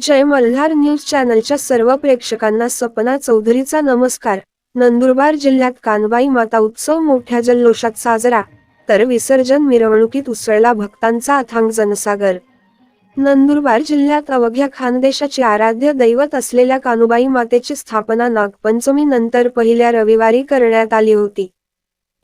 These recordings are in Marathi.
जय मल्हार न्यूज चॅनलच्या सर्व प्रेक्षकांना सपना चौधरीचा नमस्कार. नंदुरबार जिल्ह्यात कानबाई माता उत्सव मोठ्या जल्लोषात साजरा तर विसर्जन मिरवणुकीत उसळला भक्तांचा अथांग जनसागर. नंदुरबार जिल्ह्यात अवघ्या खानदेशाची आराध्य दैवत असलेल्या कानुबाई मातेची स्थापना नागपंचमी नंतर पहिल्या रविवारी करण्यात आली होती.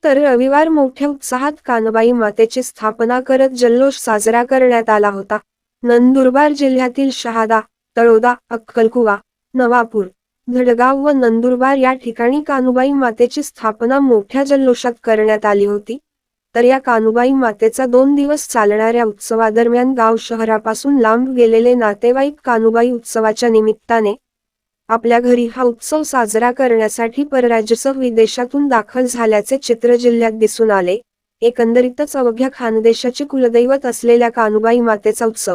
तर रविवार मोठ्या उत्साहात कानबाई मातेची स्थापना करत जल्लोष साजरा करण्यात आला होता. नंदुरबार जिल्ह्यातील शहादा तळोदा अक्कलकुवा नवापूर धडगाव व नंदुरबार या ठिकाणी कानुबाई मातेची स्थापना मोठ्या जल्लोषात करण्यात आली होती. तर या कानुबाई मातेचा दोन दिवस चालणाऱ्या उत्सवादरम्यान गाव शहरापासून लांब गेलेले नातेवाईक कानुबाई उत्सवाच्या निमित्ताने आपल्या घरी हा उत्सव साजरा करण्यासाठी परराज्यसह विदेशातून दाखल झाल्याचे चित्र जिल्ह्यात दिसून आले. एकंदरीतच अवघ्या खानदेशाचे कुलदैवत असलेल्या कानुबाई मातेचा उत्सव.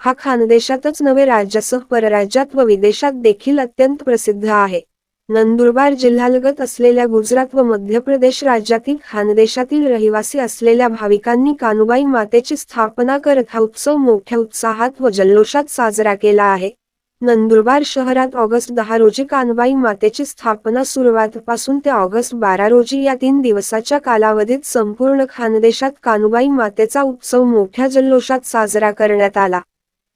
हा खानदेशातच नव्हे राज्यासह परराज्यात व विदेशात देखील अत्यंत प्रसिद्ध आहे. नंदुरबार जिल्ह्यालगत असलेल्या गुजरात व मध्य प्रदेश राज्यातील खानदेशातील रहिवासी असलेल्या भाविकांनी कानुबाई मातेची स्थापना करत हा उत्सव मोठ्या उत्साहात व जल्लोषात साजरा केला आहे. नंदुरबार शहरात ऑगस्ट दहा रोजी कानबाई मातेची स्थापना सुरुवातपासून ते ऑगस्ट बारा रोजी या तीन दिवसाच्या कालावधीत संपूर्ण खानदेशात कानुबाई मातेचा उत्सव मोठ्या जल्लोषात साजरा करण्यात आला.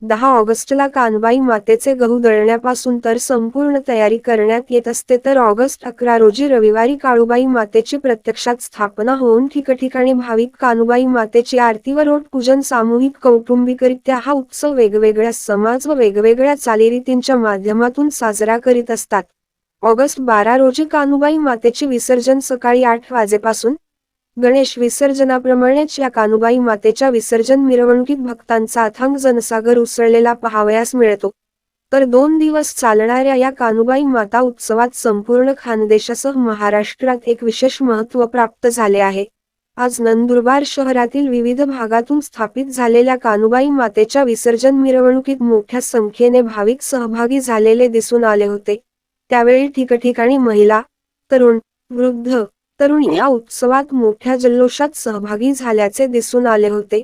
दहा ऑगस्टला कानबाई मातेचे गहू दळण्यापासून तर संपूर्ण तयारी करण्यात येत असते तर ऑगस्ट अकरा रोजी रविवारी काळूबाई मातेची प्रत्यक्षात स्थापना होऊन ठिकठिकाणी भाविक कानुबाई मातेची आरती व रोट पूजन सामूहिक कौटुंबिकरित्या हा उत्सव वेगवेगळ्या समाज व वेगवेगळ्या चालीरीतींच्या माध्यमातून साजरा करीत असतात. ऑगस्ट बारा रोजी कानुबाई मातेचे विसर्जन सकाळी आठ वाजेपासून गणेश विसर्जनाप्रमाणेच या कानुबाई मातेच्या विसर्जन मिरवणुकीत भक्तांचा अथांग जनसागर उसळलेला पहावयास मिळतो. तर दोन दिवस चालणाऱ्या या कानुबाई माता उत्सवात संपूर्ण खानदेशासह महाराष्ट्रात एक विशेष महत्त्व प्राप्त झाले आहे. आज नंदुरबार शहरातील विविध भागातून स्थापित झालेल्या कानुबाई मातेच्या विसर्जन मिरवणुकीत मोठ्या संख्येने भाविक सहभागी झालेले दिसून आले होते. त्यावेळी ठिकठिकाणी महिला तरुण वृद्ध तरुणी या उत्सवात मोठ्या जल्लोषात सहभागी झाल्याचे दिसून आले होते.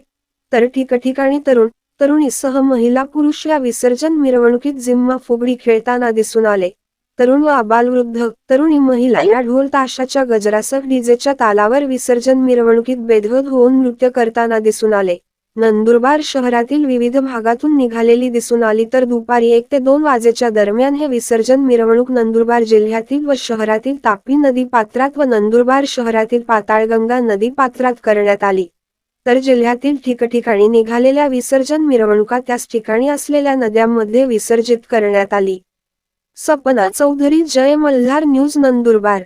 तर ठिकठिकाणी तरुण तरुणीसह महिला पुरुष या विसर्जन मिरवणुकीत जिम्मा फुगडी खेळताना दिसून आले. तरुण व अबालवृद्ध तरुणी महिला या ढोल ताशाच्या गजरासह डीजेच्या तालावर विसर्जन मिरवणुकीत बेधवत होऊन नृत्य करताना दिसून आले. नंदुरबार शहरातील विविध भागातून निघालेली दिसून आली तर दुपारी एक ते दोन वाजेच्या दरम्यान हे विसर्जन मिरवणूक नंदुरबार जिल्ह्यातील व शहरातील तापी नदी पात्रात व नंदुरबार शहरातील पाताळगंगा नदी पात्रात करण्यात आली. तर जिल्ह्यातील ठिकठिकाणी निघालेल्या विसर्जन मिरवणुका त्याच ठिकाणी असलेल्या नद्यांमध्ये विसर्जित करण्यात आली. सपना चौधरी जय मल्हार न्यूज नंदुरबार.